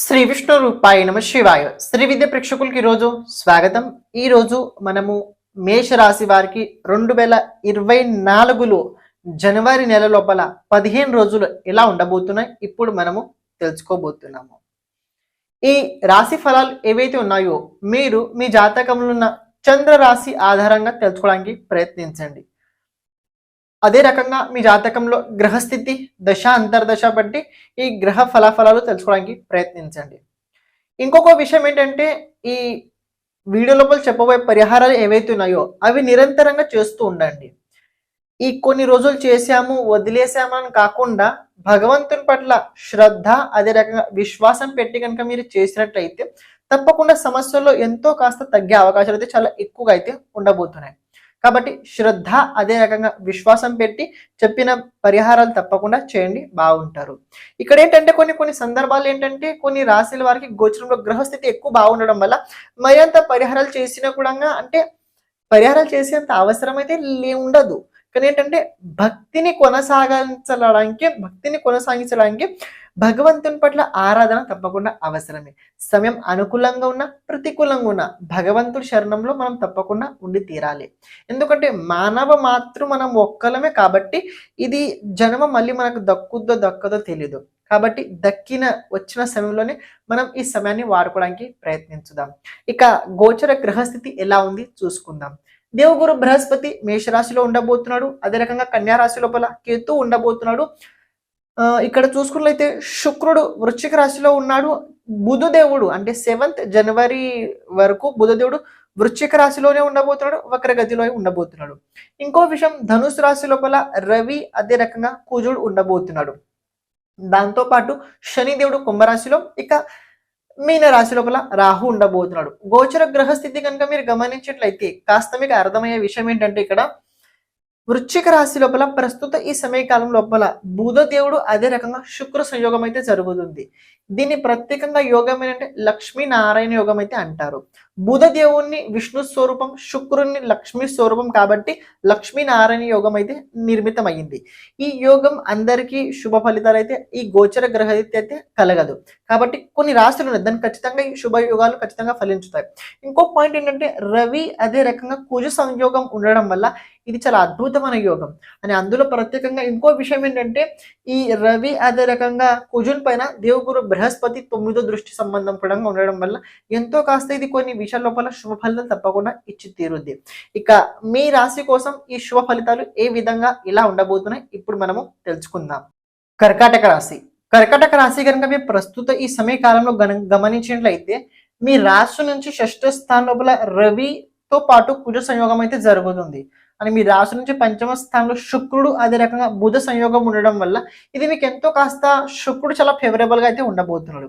శ్రీ విష్ణు రూపాయ నమ శివాయ. శ్రీ విద్య ప్రేక్షకులకి ఈరోజు స్వాగతం. ఈరోజు మనము మేష రాశి వారికి రెండు వేల ఇరవై నాలుగులో జనవరి నెల లోపల పదిహేను రోజులు ఎలా ఉండబోతున్నాయి ఇప్పుడు మనము తెలుసుకోబోతున్నాము. ఈ రాశి ఫలాలు ఏవైతే ఉన్నాయో మీరు మీ జాతకంలో ఉన్న చంద్ర రాశి ఆధారంగా తెలుసుకోవడానికి ప్రయత్నించండి. అదే రకంగా మీ జాతకంలో గ్రహస్థితి దశ అంతర్దశ బట్టి ఈ గ్రహ ఫలాఫలాలు తెలుసుకోవడానికి ప్రయత్నించండి. ఇంకొక విషయం ఏంటంటే ఈ వీడియో లోపల చెప్పబోయే పరిహారాలు ఏవైతే ఉన్నాయో అవి నిరంతరంగా చేస్తూ ఉండండి. ఈ కొన్ని రోజులు చేశాము వదిలేసాము అని కాకుండా భగవంతుని పట్ల శ్రద్ధ అదే రకంగా విశ్వాసం పెట్టి కనుక మీరు చేసినట్లయితే తప్పకుండా సమస్యల్లో ఎంతో కాస్త తగ్గే అవకాశాలు అయితే చాలా ఎక్కువగా అయితే ఉండబోతున్నాయి. కాబట్టి శ్రద్ధ అదే రకంగా విశ్వాసం పెట్టి చెప్పిన పరిహారాలు తప్పకుండా చేయండి బాగుంటారు. ఇక్కడ ఏంటంటే కొన్ని కొన్ని సందర్భాలు ఏంటంటే కొన్ని రాశుల వారికి గోచరంలో గ్రహస్థితి ఎక్కువ బాగుండడం వల్ల మరింత పరిహారాలు చేసినా కూడా అంటే పరిహారాలు చేసేంత అవసరం అయితే లే ఉండదు. కానీ ఏంటంటే భక్తిని కొనసాగించడానికి భక్తిని కొనసాగించడానికి భగవంతుని పట్ల ఆరాధన తప్పకుండా అవసరమే. సమయం అనుకూలంగా ఉన్నా ప్రతికూలంగా ఉన్న భగవంతుడి శరణంలో మనం తప్పకుండా ఉండి తీరాలి. ఎందుకంటే మానవ మాత్రం మనం ఒక్కలమే కాబట్టి ఇది జన్మ మళ్ళీ మనకు దక్కుద్దో దక్కదో తెలియదు కాబట్టి దక్కిన వచ్చిన సమయంలోనే మనం ఈ సమయాన్ని వాడుకోవడానికి ప్రయత్నించుదాం. ఇక గోచర గ్రహస్థితి ఎలా ఉంది చూసుకుందాం. దేవగురు బృహస్పతి మేషరాశిలో ఉండబోతున్నాడు. అదే రకంగా కన్యారాశి లోపల కేతు ఉండబోతున్నాడు. ఇక్కడ చూసుకున్నట్లయితే శుక్రుడు వృశ్చిక రాశిలో ఉన్నాడు. బుధదేవుడు అంటే సెవెంత్ జనవరి వరకు బుధదేవుడు వృశ్చిక రాశిలోనే ఉండబోతున్నాడు వక్రగతిలో ఉండబోతున్నాడు. ఇంకో విషయం ధనుసు రాశి లోపల రవి అదే రకంగా కుజుడు ఉండబోతున్నాడు. దాంతో పాటు శనిదేవుడు కుంభరాశిలో ఇక మీన రాశి లోపల రాహు ఉండబోతున్నాడు. గోచర గ్రహస్థితి కనుక మీరు గమనించినట్లయితే కాస్త మీకు అర్థమయ్యే విషయం ఏంటంటే ఇక్కడ వృశ్చిక రాశి లోపల ప్రస్తుత ఈ సమయకాలం లోపల బుధదేవుడు అదే రకంగా శుక్ర సంయోగం అయితే జరుగుతుంది. దీన్ని ప్రత్యేకంగా యోగం ఏంటంటే లక్ష్మీ నారాయణ యోగం అయితే అంటారు. బుధదేవుణ్ణి విష్ణు స్వరూపం శుక్రుని లక్ష్మీ స్వరూపం కాబట్టి లక్ష్మీనారాయణ యోగం అయితే నిర్మితమైంది ఈ యోగం అందరికీ శుభ ఫలితాలు అయితే ఈ గోచర గ్రహరీత్యా అయితే కలగదు. కాబట్టి కొన్ని రాశులు ఉన్నాయి. దాన్ని ఖచ్చితంగా ఈ శుభ యోగాలు ఖచ్చితంగా ఫలించుతాయి. ఇంకో పాయింట్ ఏంటంటే రవి అదే రకంగా కుజ సంయోగం ఉండడం వల్ల ఇది చాలా అద్భుతమైన యోగం. అని అందులో ప్రత్యేకంగా ఇంకో విషయం ఏంటంటే ఈ రవి అదే రకంగా కుజున్ పైన దేవగురు బృహస్పతి తొమ్మిదో దృష్టి సంబంధం కూడా ఉండడం వల్ల ఎంతో కాస్త ఇది కొన్ని నిమిషాల లోపల శుభ ఫలితాలు తప్పకుండా ఇచ్చి తీరుద్ది. ఇక మీ రాశి కోసం ఈ శుభ ఫలితాలు ఏ విధంగా ఇలా ఉండబోతున్నాయి ఇప్పుడు మనము తెలుసుకుందాం. కర్కాటక రాశి. కర్కాటక రాశి కనుక మీరు ప్రస్తుత ఈ సమయ కాలంలో గమనించినట్లయితే మీ రాశి నుంచి షష్ఠ స్థానం లోపల రవితో పాటు కుజ సంయోగం అయితే జరుగుతుంది. అని మీ రాశి నుంచి పంచమ స్థానంలో శుక్రుడు అదే రకంగా బుధ సంయోగం ఉండడం వల్ల ఇది మీకు ఎంతో కాస్త శుక్రుడు చాలా ఫేవరబుల్గా అయితే ఉండబోతున్నాడు.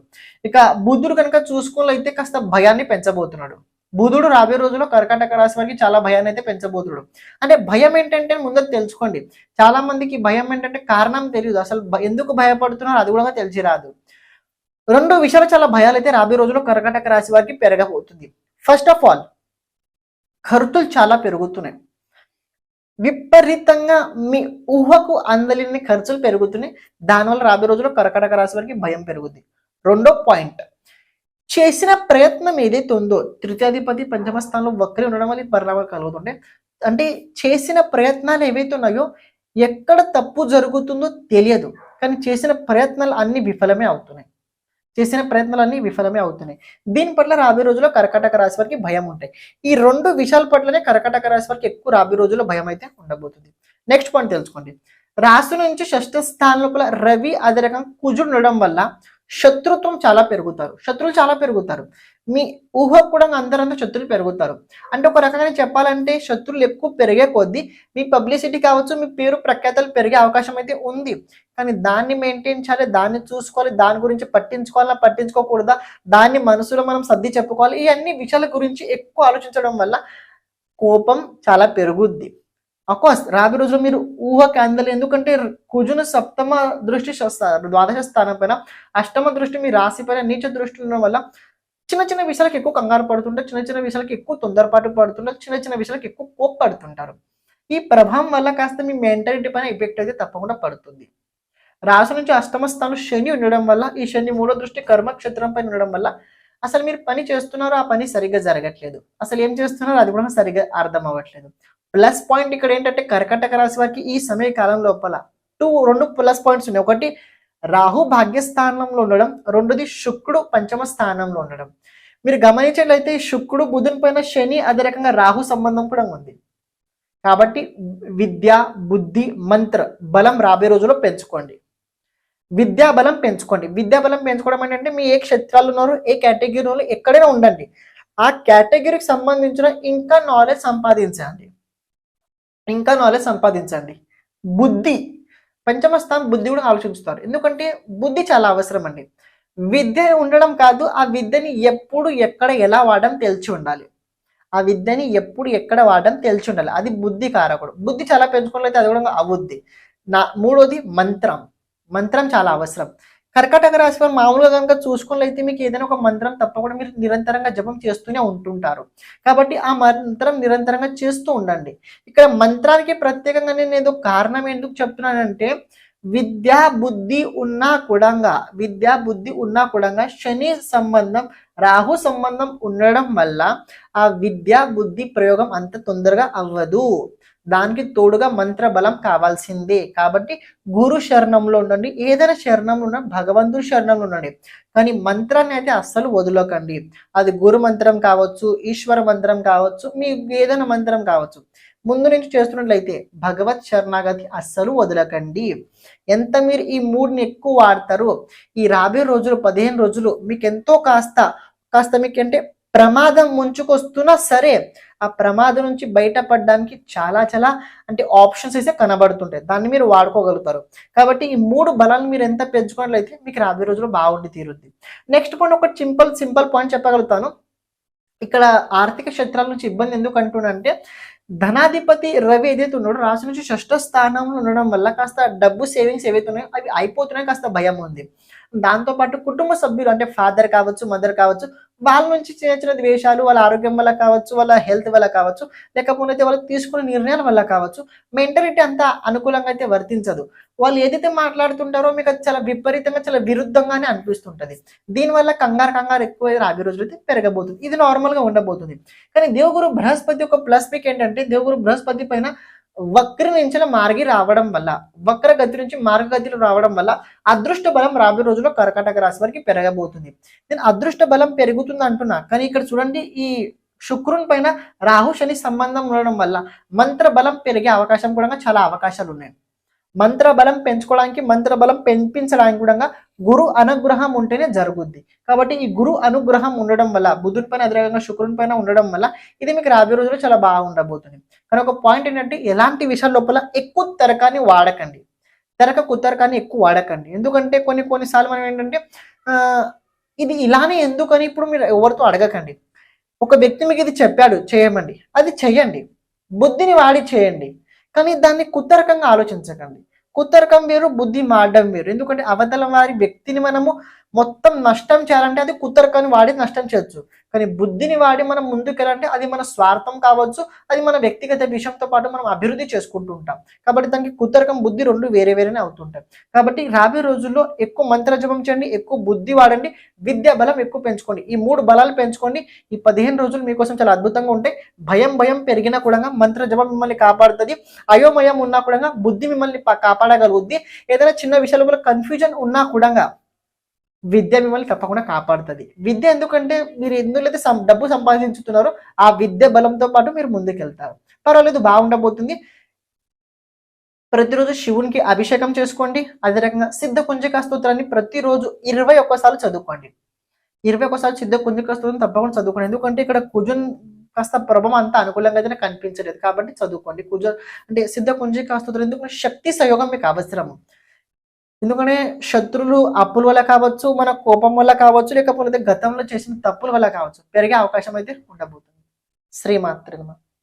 ఇక బుధుడు కనుక చూసుకున్నైతే కాస్త భయాన్ని పెంచబోతున్నాడు. బుధుడు రాబోయే రోజుల్లో కర్కాటక రాశి వారికి చాలా భయాన్ని అయితే పెంచబోతున్నాడు. అంటే భయం ఏంటంటే ముందు తెలుసుకోండి. చాలా మందికి భయం ఏంటంటే కారణం తెలియదు. అసలు ఎందుకు భయపడుతున్నారు అది కూడా తెలిసి రాదు రెండు విషయాలు చాలా భయాలు అయితే రాబోయే రోజుల్లో కర్కాటక రాశి వారికి పెరగబోతుంది. ఫస్ట్ ఆఫ్ ఆల్ ఖర్చులు చాలా పెరుగుతున్నాయి. విపరీతంగా మీ ఊహకు అందలేని ఖర్చులు పెరుగుతున్నాయి. దానివల్ల రాబోయే రోజుల్లో కర్కటక రాశి వారికి భయం పెరుగుద్ది. రెండో పాయింట్. చేసిన ప్రయత్నం ఏదైతే ఉందో తృతీయాధిపతి పంచమ స్థానంలో వక్రి ఉండడం వల్ల పరిణామాలు కలుగుతుంటే అంటే చేసిన ప్రయత్నాలు ఏవైతే ఉన్నాయో ఎక్కడ తప్పు జరుగుతుందో తెలియదు. కానీ చేసిన ప్రయత్నాలు అన్ని విఫలమే అవుతున్నాయి. చేసిన ప్రయత్నాలు అన్ని విఫలమే అవుతున్నాయి. దీని పట్ల రాబోయే రోజుల్లో కర్కాటక రాశి వారికి భయం ఉంటాయి. ఈ రెండు విషయాల పట్లనే కర్కాటక రాశి వారికి ఎక్కువ రాబోయే రోజుల్లో భయం అయితే ఉండబోతుంది. నెక్స్ట్ పాయింట్ తెలుసుకోండి. రాశి నుంచి షష్ఠ స్థానం లోపల రవి అదే రకంగా కుజుడు ఉండడం వల్ల శత్రుత్వం చాలా పెరుగుతారు. శత్రువులు చాలా పెరుగుతారు. మీ ఊహ కూడా అందరంతా శత్రువులు పెరుగుతారు. అంటే ఒక రకంగా చెప్పాలంటే శత్రువులు ఎక్కువ పెరిగే కొద్దీ మీ పబ్లిసిటీ కావచ్చు మీ పేరు ప్రఖ్యాతలు పెరిగే అవకాశం అయితే ఉంది. కానీ దాన్ని మెయింటైన్ చేయాలి దాన్ని చూసుకోవాలి దాని గురించి పట్టించుకోవాలా పట్టించుకోకూడదా దాన్ని మనసులో మనం సర్ది చెప్పుకోవాలి ఈ అన్ని విషయాల గురించి ఎక్కువ ఆలోచించడం వల్ల కోపం చాలా పెరుగుద్ది. అఫ్కోర్స్ రాబోయే రోజులో మీరు ఊహకి అందలు ఎందుకంటే కుజును సప్తమ దృష్టి ద్వాదశ స్థానం పైన అష్టమ దృష్టి మీ రాశి పైన నీచ దృష్టి ఉండడం వల్ల చిన్న చిన్న విషయాలకు ఎక్కువ కంగారు పడుతుంటారు చిన్న చిన్న విషయాలకు ఎక్కువ తొందరపాటు పడుతుంటారు చిన్న చిన్న విషయాలకు ఎక్కువ కోప్పడుతుంటారు. ఈ ప్రభావం వల్ల కాస్త మీ మెంటాలిటీ పైన ఎఫెక్ట్ అయితే తప్పకుండా పడుతుంది. రాశి నుంచి అష్టమ స్థానం శని ఉండడం వల్ల ఈ శని మూడో దృష్టి కర్మక్షేత్రం పైన ఉండడం వల్ల అసలు మీరు పని చేస్తున్నారో ఆ పని సరిగ్గా జరగట్లేదు. అసలు ఏం చేస్తున్నారో అది కూడా సరిగ్గా అర్థం అవ్వట్లేదు. ప్లస్ పాయింట్ ఇక్కడ ఏంటంటే కర్కటక రాశి వారికి ఈ సమయకాలం లోపల టూ రెండు ప్లస్ పాయింట్స్ ఉన్నాయి. ఒకటి రాహు భాగ్యస్థానంలో ఉండడం. రెండోది శుక్రుడు పంచమ స్థానంలో ఉండడం. మీరు గమనించినట్లయితే శుక్రుడు బుధుని పైన శని అదే రకంగా రాహు సంబంధం కూడా ఉంది. కాబట్టి విద్య బుద్ధి మంత్ర బలం రాబోయే రోజుల్లో పెంచుకోండి. విద్యా బలం పెంచుకోండి. విద్యా బలం పెంచుకోవడం ఏంటంటే మీ ఏ క్షేత్రాలు ఉన్నారు ఏ కేటగిరీలో ఎక్కడైనా ఉండండి. ఆ కేటగిరీకి సంబంధించిన ఇంకా నాలెడ్జ్ సంపాదించండి. ఇంకా నాలెడ్జ్ సంపాదించండి. బుద్ధి పంచమ స్థానం బుద్ధి కూడా ఆలోచిస్తారు ఎందుకంటే బుద్ధి చాలా అవసరం అండి. విద్య ఉండడం కాదు ఆ విద్యని ఎప్పుడు ఎక్కడ ఎలా వాడడం తెలిసి ఉండాలి. ఆ విద్యని ఎప్పుడు ఎక్కడ వాడడం తెలిసి ఉండాలి. అది బుద్ధి కారకుడు. బుద్ధి చాలా పెంచుకున్నట్లయితే అది కూడా అబుద్ధి నా మూడోది మంత్రం. మంత్రం చాలా అవసరం. కర్కాటక రాశి వారు మామూలుగా కనుక చూసుకున్నట్లయితే మీకు ఏదైనా ఒక మంత్రం తప్పకుండా మీరు నిరంతరంగా జపం చేస్తూనే ఉంటుంటారు. కాబట్టి ఆ మంత్రం నిరంతరంగా చేస్తూ ఉండండి. ఇక్కడ మంత్రానికి ప్రత్యేకంగా నేను ఏదో కారణం ఎందుకు చెప్తున్నానంటే విద్యా బుద్ధి ఉన్నా కూడంగా విద్యా బుద్ధి ఉన్నా కూడంగా శని సంబంధం రాహు సంబంధం ఉండడం వల్ల ఆ విద్యా బుద్ధి ప్రయోగం అంత తొందరగా అవ్వదు. దానికి తోడుగా మంత్ర బలం కావాల్సిందే. కాబట్టి గురు శరణంలో ఉండండి. ఏదైనా శరణంలో ఉండండి. భగవంతుడి శరణంలో ఉండండి. కానీ మంత్రాన్ని అయితే అస్సలు వదలకండి. అది గురు మంత్రం కావచ్చు ఈశ్వర మంత్రం కావచ్చు మీ ఏదైనా మంత్రం కావచ్చు. ముందు నుంచి చేస్తున్నట్లయితే భగవత్ శరణాగతి అస్సలు వదలకండి. ఎంత మీరు ఈ మూడుని ఎక్కువ వాడతారో ఈ రాబోయే రోజులు పదిహేను రోజులు మీకు ఎంతో కాస్త కాస్త మీకు అంటే ప్రమాదం ముంచుకొస్తున్నా సరే ఆ ప్రమాదం నుంచి బయటపడడానికి చాలా చాలా అంటే ఆప్షన్స్ అయితే కనబడుతుంటాయి. దాన్ని మీరు వాడుకోగలుగుతారు. కాబట్టి ఈ మూడు బలాలను మీరు ఎంత పెంచుకున్నట్లయితే మీకు రాబోయే రోజులు బాగుండి తీరుద్ది. నెక్స్ట్ పాయింట్ ఒక సింపుల్ సింపుల్ పాయింట్ చెప్పగలుగుతాను. ఇక్కడ ఆర్థిక క్షేత్రాల నుంచి ఇబ్బంది ఎందుకు అంటున్నానంటే ధనాధిపతి రవి ఏదైతే ఉన్నాడో రాశి నుంచి షష్ఠ స్థానంలో ఉండడం వల్ల కాస్త డబ్బు సేవింగ్స్ ఏవైతే ఉన్నాయో అవి అయిపోతున్నాయి కాస్త భయం ఉంది. దాంతోపాటు కుటుంబ సభ్యులు అంటే ఫాదర్ కావచ్చు మదర్ కావచ్చు వాళ్ళ నుంచి చిన్న చిన్న ద్వేషాలు వాళ్ళ ఆరోగ్యం వల్ల కావచ్చు వాళ్ళ హెల్త్ వల్ల కావచ్చు లేకపోతే వాళ్ళు తీసుకునే నిర్ణయాల వల్ల కావచ్చు మెంటాలిటీ అంత అనుకూలంగా అయితే వర్తించదు. వాళ్ళు ఏదైతే మాట్లాడుతుంటారో మీకు అది చాలా విపరీతంగా చాలా విరుద్ధంగానే అనిపిస్తుంటుంది. దీనివల్ల కంగారు కంగారు ఎక్కువ రాబోయే రోజులు అయితే పెరగబోతుంది. ఇది నార్మల్గా ఉండబోతుంది. కానీ దేవగురు బృహస్పతి ఒక ప్లస్ మీకు ఏంటంటే దేవగురు బృహస్పతి పైన వక్ర నుంచి మార్గి రావడం వల్ల వక్ర గతి నుంచి మార్గగతిలో రావడం వల్ల అదృష్ట బలం రాబోయే రోజుల్లో కర్కాటక రాశి వారికి పెరగబోతుంది. నేను అదృష్ట బలం పెరుగుతుంది అంటున్నా కానీ ఇక్కడ చూడండి ఈ శుక్రుని పైన రాహు శని సంబంధం ఉండడం వల్ల మంత్ర బలం పెరిగే అవకాశం కూడా చాలా అవకాశాలు ఉన్నాయి. మంత్ర బలం పెంచుకోవడానికి మంత్ర బలం పెంపించడానికి కూడా గురు అనుగ్రహం ఉంటేనే జరుగుద్ది. కాబట్టి ఈ గురు అనుగ్రహం ఉండడం వల్ల బుధుని పైన అదేవిధంగా శుక్రుని పైన ఉండడం వల్ల ఇది మీకు రాబోయే రోజుల్లో చాలా బాగా ఉండబోతుంది. కానీ ఒక పాయింట్ ఏంటంటే ఎలాంటి విషయాల లోపల ఎక్కువ తెరకాన్ని వాడకండి. తెరక కుత్తరకాన్ని ఎక్కువ వాడకండి. ఎందుకంటే కొన్ని కొన్నిసార్లు మనం ఏంటంటే ఇది ఇలానే ఎందుకని ఇప్పుడు మీరు ఎవరితో అడగకండి. ఒక వ్యక్తి మీకు ఇది చెప్పాడు చేయమండి. అది చెయ్యండి. బుద్ధిని వాడి చేయండి. కానీ దాన్ని కుత్తరకంగా ఆలోచించకండి. కుత్తరకం వేరు బుద్ధి మాడడం వేరు. ఎందుకంటే అవతల వారి వ్యక్తిని మనము మొత్తం నష్టం చేయాలంటే అది కుత్తరకాన్ని వాడి నష్టం చేయొచ్చు. కానీ బుద్ధిని వాడి మనం ముందుకెళ్ళాలంటే అది మన స్వార్థం కావచ్చు అది మన వ్యక్తిగత విషయంతో పాటు మనం అభివృద్ధి చేసుకుంటూ ఉంటాం. కాబట్టి దానికి కుత్తరకం బుద్ధి రెండు వేరే వేరేనే అవుతుంటాయి. కాబట్టి రాబోయే రోజుల్లో ఎక్కువ మంత్ర జపం చేయండి ఎక్కువ బుద్ధి వాడండి విద్యా బలం ఎక్కువ పెంచుకోండి. ఈ మూడు బలాలు పెంచుకోండి. ఈ పదిహేను రోజులు మీకోసం చాలా అద్భుతంగా ఉంటాయి. భయం భయం పెరిగినా కూడా మంత్ర జపం మిమ్మల్ని కాపాడుతుంది. అయోమయం ఉన్నా కూడా బుద్ధి మిమ్మల్ని కాపాడగలుగుద్ది. ఏదైనా చిన్న విషయాల కన్ఫ్యూజన్ ఉన్నా కూడా విద్య మిమ్మల్ని తప్పకుండా కాపాడుతుంది. విద్య ఎందుకంటే మీరు ఎందులో డబ్బు సంపాదించుతున్నారో ఆ విద్య బలంతో పాటు మీరు ముందుకెళ్తారు. పర్వాలేదు బాగుండబోతుంది. ప్రతిరోజు శివునికి అభిషేకం చేసుకోండి. అదే రకంగా సిద్ధ కుంజక స్తోత్రాన్ని ప్రతిరోజు ఇరవై ఒక్కసార్లు చదువుకోండి. ఇరవై ఒక్కసార్లు సిద్ధ కుంజక స్తోత్రం తప్పకుండా చదువుకోండి. ఎందుకంటే ఇక్కడ కుజున్ కాస్త ప్రభావం అంత అనుకూలంగా అయితే కనిపించలేదు. కాబట్టి చదువుకోండి. కుజ అంటే సిద్ధ కుంజిక స్తోత్రం ఎందుకంటే శక్తి సయోగం మీకు అవసరము. ఎందుకంటే శత్రులు అప్పుల వల్ల కావచ్చు మన కోపం వల్ల కావచ్చు లేకపోతే గతంలో చేసిన తప్పుల వల్ల కావచ్చు పెరిగే అవకాశం అయితే ఉండబోతుంది. శ్రీమాత్రిగా